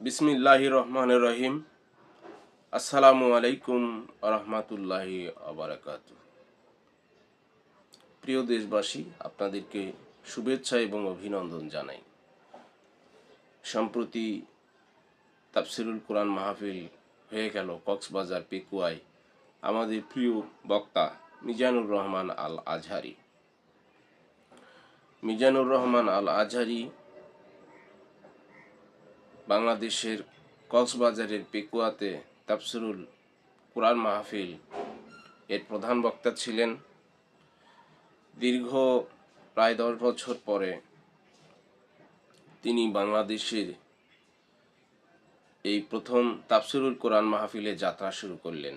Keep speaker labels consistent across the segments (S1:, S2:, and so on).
S1: বিসমিল্লাহ রহমান রহিম। আসসালামু আলাইকুম রহমাতুল্লাহি আবরাকাত প্রিয় দেশবাসী, আপনাদেরকে শুভেচ্ছা এবং অভিনন্দন জানাই। সম্প্রতি তাফসিরুল কোরআন মাহফিল হয়ে গেল কক্সবাজার পেকুয়ায় আমাদের প্রিয় বক্তা মিজানুর রহমান আল আজহারি। মিজানুর রহমান আল আজহারি বাংলাদেশের কক্সবাজারের পেকুয়াতে তাফসিরুল কোরআন মাহফিল এর প্রধান বক্তা ছিলেন। দীর্ঘ প্রায় দশ বছর পরে তিনি বাংলাদেশের এই প্রথম তাফসিরুল কোরআন মাহফিলে যাত্রা শুরু করলেন।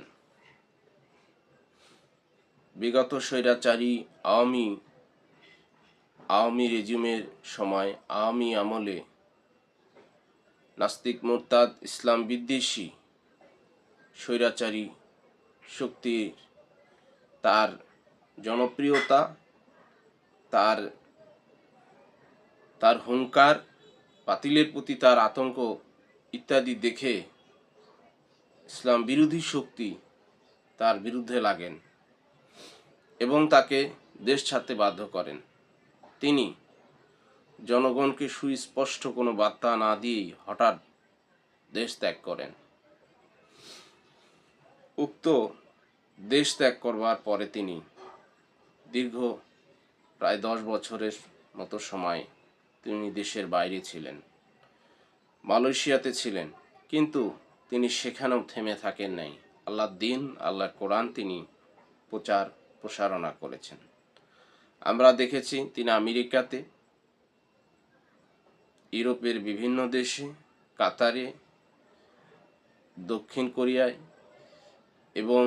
S1: বিগত স্বৈরাচারী আওয়ামী আওয়ামী রেজিমের সময় আওয়ামী আমলে নাস্তিক, মোরতাদ, ইসলাম, বিদ্বেষী, স্বৈরাচারী শক্তির তার জনপ্রিয়তা, তার তার হুঙ্কার, বাতিলের প্রতি তার আতঙ্ক ইত্যাদি দেখে ইসলাম বিরোধী শক্তি তার বিরুদ্ধে লাগেন এবং তাকে দেশ ছাড়তে বাধ্য করেন। তিনি জনগণকে সুস্পষ্ট কোনো বার্তা না দিয়েই হঠাৎ দেশ ত্যাগ করেন? উক্ত দেশ ত্যাগ করবার পরে তিনি দীর্ঘ প্রায় দশ বছরের মতো সময় তিনি দেশের বাইরে ছিলেন, মালয়েশিয়াতে ছিলেন, কিন্তু তিনি সেখানেও থেমে থাকেন নাই। আল্লাহ দিন, আল্লাহর কোরআন তিনি প্রচার প্রসারণা করেছেন। আমরা দেখেছি তিনি আমেরিকাতে ইউরোপের বিভিন্ন দেশে, কাতারে, দক্ষিণ কোরিয়ায় এবং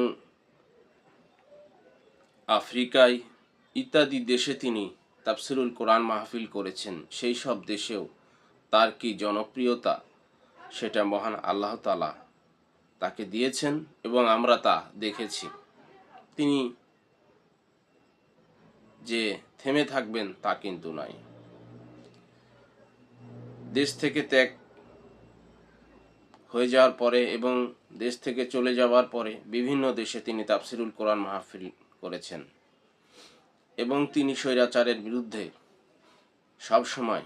S1: আফ্রিকায় ইত্যাদি দেশে তিনি তাফসিরুল কোরআন মাহফিল করেছেন। সেই সব দেশেও তার কি জনপ্রিয়তা সেটা মহান আল্লাহ তালা তাকে দিয়েছেন এবং আমরা তা দেখেছি। তিনি যে থেমে থাকবেন তা কিন্তু নয়। দেশ থেকে ত্যাগ হয়ে যাওয়ার পরে এবং দেশ থেকে চলে যাওয়ার পরে বিভিন্ন দেশে তিনি তাফসিরুল কোরআন মাহফিল করেছেন এবং তিনি স্বৈরাচারের বিরুদ্ধে সবসময়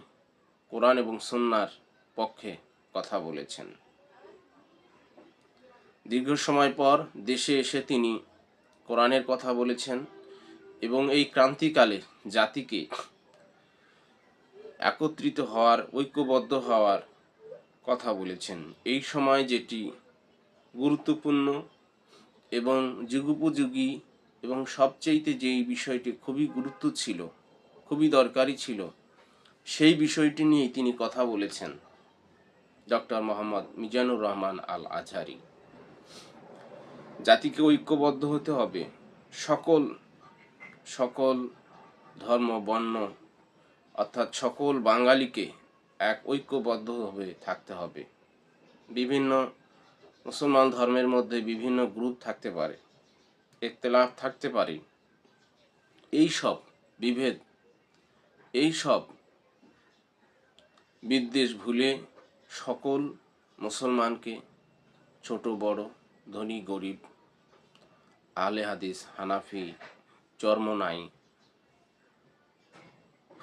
S1: কোরআন এবং সন্ন্যার পক্ষে কথা বলেছেন। দীর্ঘ সময় পর দেশে এসে তিনি কোরআনের কথা বলেছেন এবং এই ক্রান্তিকালে জাতিকে একত্রিত হওয়ার, ঐক্যবদ্ধ হওয়ার কথা বলেছেন। এই সময় যেটি গুরুত্বপূর্ণ এবং যুগোপযোগী এবং সবচেয়েতে যেই বিষয়টি খুবই গুরুত্ব ছিল, খুবই দরকারি ছিল, সেই বিষয়টি নিয়েই তিনি কথা বলেছেন ডক্টর মোহাম্মদ মিজানুর রহমান আল আজহারি জাতিকে ঐক্যবদ্ধ হতে হবে। সকল সকল ধর্ম, বর্ণ অর্থাৎ সকল বাঙালিকে এক ঐক্যবদ্ধভাবে থাকতে হবে। বিভিন্ন মুসলমান ধর্মের মধ্যে বিভিন্ন গ্রুপ থাকতে পারে, একতলাফ থাকতে পারে। এই সব বিভেদ এই সব বিদ্বেষ ভুলে সকল মুসলমানকে ছোট, বড়, ধনী, গরিব, আলে হাদিস, হানাফি চর্মনাই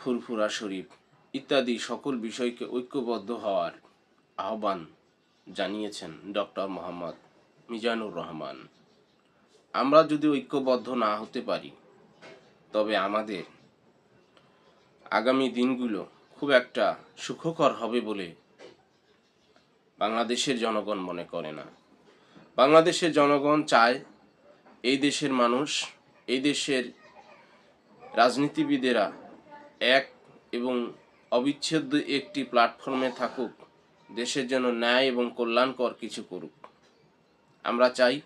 S1: ফুরফুরা শরীফ ইত্যাদি সকল বিষয়কে ঐক্যবদ্ধ হওয়ার আহ্বান জানিয়েছেন ডক্টর মোহাম্মদ মিজানুর রহমান। আমরা যদি ঐক্যবদ্ধ না হতে পারি, তবে আমাদের আগামী দিনগুলো খুব একটা সুখকর হবে বলে বাংলাদেশের জনগণ মনে করে না। বাংলাদেশের জনগণ চায় এই দেশের মানুষ, এই দেশের রাজনীতিবিদেরা এক এবং অবিচ্ছেদ্য একটি প্ল্যাটফর্মে থাকুক, দেশের জন্য ন্যায় এবং কল্যাণকর কিছু করুক। আমরা চাই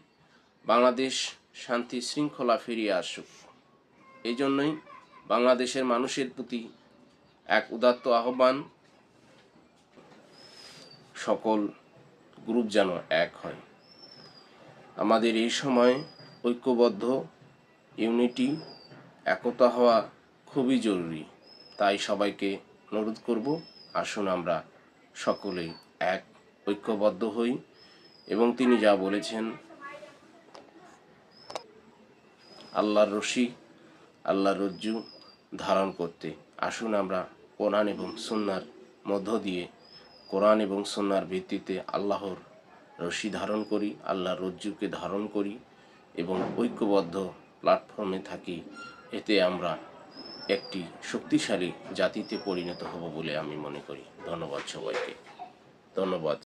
S1: বাংলাদেশ শান্তি শৃঙ্খলা ফিরিয়ে আসুক। এই জন্যই বাংলাদেশের মানুষের প্রতি এক উদাত্ত আহ্বান। সকল গ্রুপ যেন এক হয়। আমাদের এই সময় ঐক্যবদ্ধ, ইউনিটি, একতা হওয়া খুবই জরুরি। তাই সবাইকে অনুরোধ করব, আসুন আমরা সকলেই এক, ঐক্যবদ্ধ হই। এবং তিনি যা বলেছেন, আল্লাহর রশি, আল্লাহর রজ্জু ধারণ করতে। আসুন আমরা কোরআন এবং সুন্নার মধ্য দিয়ে, কোরআন এবং সুন্নার ভিত্তিতে আল্লাহর রশি ধারণ করি, আল্লাহর রজ্জুকে ধারণ করি এবং ঐক্যবদ্ধ প্ল্যাটফর্মে থাকি। এতে আমরা একটি শক্তিশালী জাতিতে পরিণত হব বলে আমি মনে করি। ধন্যবাদ সবাইকে। ধন্যবাদ।